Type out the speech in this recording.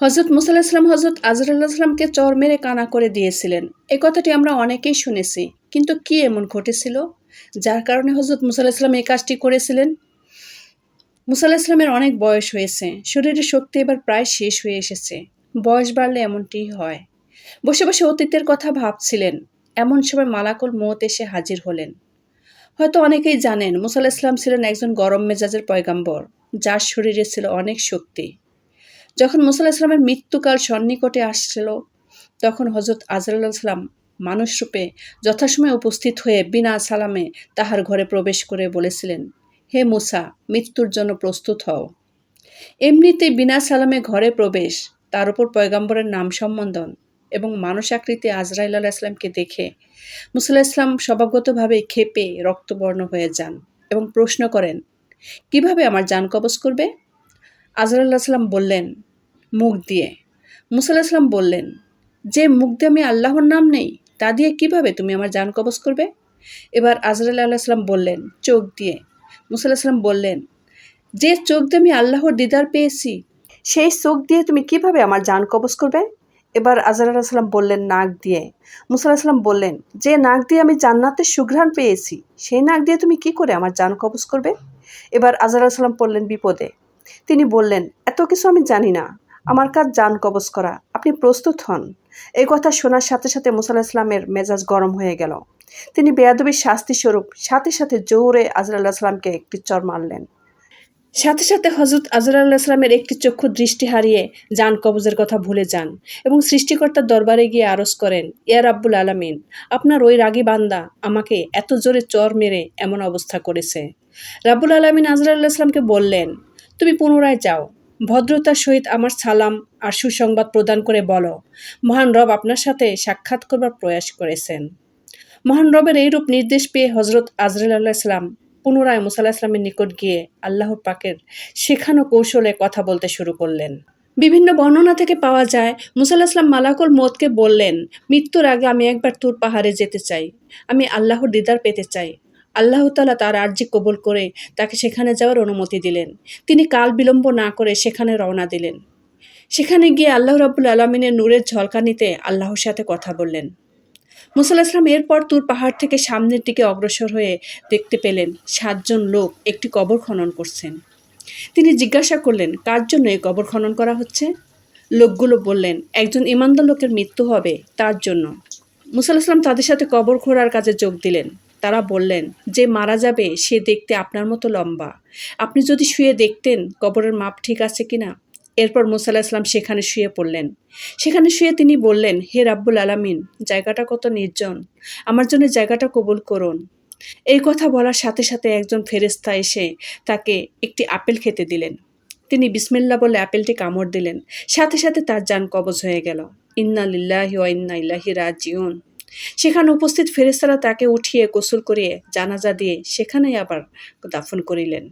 হজরত মুসা ইসলাম হজরত আজরুল্লাহ ইসলামকে চর মেরে কানা করে দিয়েছিলেন। এ কথাটি আমরা অনেকেই শুনেছি, কিন্তু কি এমন ঘটেছিল? যার কারণে হজরত মুসা ইসলাম এই কাজটি করেছিলেন। মুসা ইসলামের অনেক বয়স হয়েছে, শরীরের শক্তি এবার প্রায় শেষ হয়ে এসেছে। বয়স বাড়লে এমনটিই হয়। বসে বসে অতীতের কথা ভাবছিলেন, এমন সময় মালাকুল মত এসে হাজির হলেন। হয়তো অনেকেই জানেন, মুসা ইসলাম ছিলেন একজন গরম মেজাজের পয়গাম্বর, যার শরীরে ছিল অনেক শক্তি। যখন মুসাল্লাহ ইসলামের মৃত্যুকাল সন্নিকটে আসছিল, তখন হজরত আজরাল ইসলাম মানুষরূপে যথাসময়ে উপস্থিত হয়ে বিনা সালামে তাহার ঘরে প্রবেশ করে বলেছিলেন, হে মুসা, মৃত্যুর জন্য প্রস্তুত হও। এমনিতে বিনা সালামে ঘরে প্রবেশ তার উপর পয়গাম্বরের নাম সম্বন্ধন এবং মানুষ আকৃতি আজরাইল আল্লাহ ইসলামকে দেখে মুসাল্লাহ ইসলাম স্বভাবগতভাবে ক্ষেপে রক্তবর্ণ হয়ে যান এবং প্রশ্ন করেন, কীভাবে আমার যান কবজ করবে? আজরাল্লাহ সাল্লাম বললেন, মুখ দিয়ে। মুসাল্লাহ সাল্লাম বললেন, যে মুখ দিয়ে আমি আল্লাহর নাম নেই, তা দিয়ে কীভাবে তুমি আমার যান কবজ করবে? এবার আজরাল্লাহ আল্লাহ সাল্লাম বললেন, চোখ দিয়ে। মুসাল্লাহ সাল্লাম বললেন, যে চোখ দিয়ে আমি আল্লাহর দিদার পেয়েছি, সেই চোখ দিয়ে তুমি কীভাবে আমার যান কবজ করবে? এবার আজরাল্লাহ সাল্লাম বললেন, নাক দিয়ে। মুসাল্লাহ সাল্লাম বললেন, যে নাক দিয়ে আমি জান্নাতের সুঘ্রাণ পেয়েছি, সেই নাক দিয়ে তুমি কি করে আমার যান কবজ করবে? এবার আজরাল্লাহ সাল্লাম পড়লেন বিপদে। তিনি বললেন, এত কিছু আমি জানি না। আমার কাজ যান কবজ করা। আপনি প্রস্তুত হন। এই কথা শোনার সাথে সাথে মুসাল্লাহ ইসলামের মেজাজ গরম হয়ে গেল। তিনি বেয়াদবির শাস্তি স্বরূপ সাথে সাথে জোরে আজরাল্লাহ সাল্লামকে একটি চর মারলেন। সাথে সাথে হজরত আজরাল্লাহ ইসলামের একটি চক্ষু দৃষ্টি হারিয়ে যান কবজের কথা ভুলে যান এবং সৃষ্টিকর্তার দরবারে গিয়ে আরজ করেন ইয়ার আব্বুল আলামিন, আপনার ওই রাগী বান্দা আমাকে এত জোরে চর মেরে এমন অবস্থা করেছে। রাব্বুল আলমিন আজরাল্লাহ ইসলামকে বললেন তুমি পুনরায় যাও। ভদ্রতার সহিত আমার সালাম আর সুসংবাদ প্রদান করে বলো। মহান রব আপনার সাথে সাক্ষাৎ করবার প্রয়াস করেছেন। মহান রবের এইরূপ নির্দেশ পেয়ে হজরত আজরাল আল্লাহ ইসলাম পুনরায় মুসাল্লাহ ইসলামের নিকট গিয়ে আল্লাহর পাকের শেখানো কৌশলে কথা বলতে শুরু করলেন। বিভিন্ন বর্ণনা থেকে পাওয়া যায় মুসাল্লাহ ইসলাম মালাকুল মতকে বললেন, মৃত্যুর আগে আমি একবার তুর পাহাড়ে যেতে চাই। আমি আল্লাহর দিদার পেতে চাই। আল্লাহ তালা তার আর্জি কবুল করে তাকে সেখানে যাওয়ার অনুমতি দিলেন। তিনি কাল বিলম্ব না করে সেখানে রওনা দিলেন। সেখানে গিয়ে আল্লাহ রাবুল আলমিনের নূরের ঝলকানিতে আল্লাহর সাথে কথা বললেন। মুসাল্লাহ ইসলাম এরপর তুর পাহাড় থেকে সামনের দিকে অগ্রসর হয়ে দেখতে পেলেন সাতজন লোক একটি কবর খনন করছেন। তিনি জিজ্ঞাসা করলেন, কার জন্য এই কবর খনন করা হচ্ছে? লোকগুলো বললেন, একজন ইমানদার লোকের মৃত্যু হবে তার জন্য। মুসাল্লাহ ইসলাম তাদের সাথে কবর খোঁড়ার কাজে যোগ দিলেন। তারা বললেন যে মারা যাবে সে দেখতে আপনার মতো লম্বা। আপনি যদি শুয়ে দেখতেন কবরের মাপ ঠিক আছে কিনা? এরপর মুসাল্লাহ ইসলাম সেখানে শুয়ে পড়লেন। সেখানে শুয়ে তিনি বললেন, হে রাব্বুল আলামিন, জায়গাটা কত নির্জন। আমার জন্য জায়গাটা কবুল করুন। এই কথা বলার সাথে সাথে একজন ফেরেস্তা এসে তাকে একটি আপেল খেতে দিলেন। তিনি বিসমিল্লা বলে আপেলটি কামড় দিলেন। সাথে সাথে তার যান কবজ হয়ে গেল। ইন্না লিল্লাহি ওয়া ইন্না ইলাহি রাজিউন। সেখানে উপস্থিত ফেরেস্তারা তাকে উঠিয়ে গোসল করিয়ে জানাজা দিয়ে সেখানেই আবার দাফন করিলেন।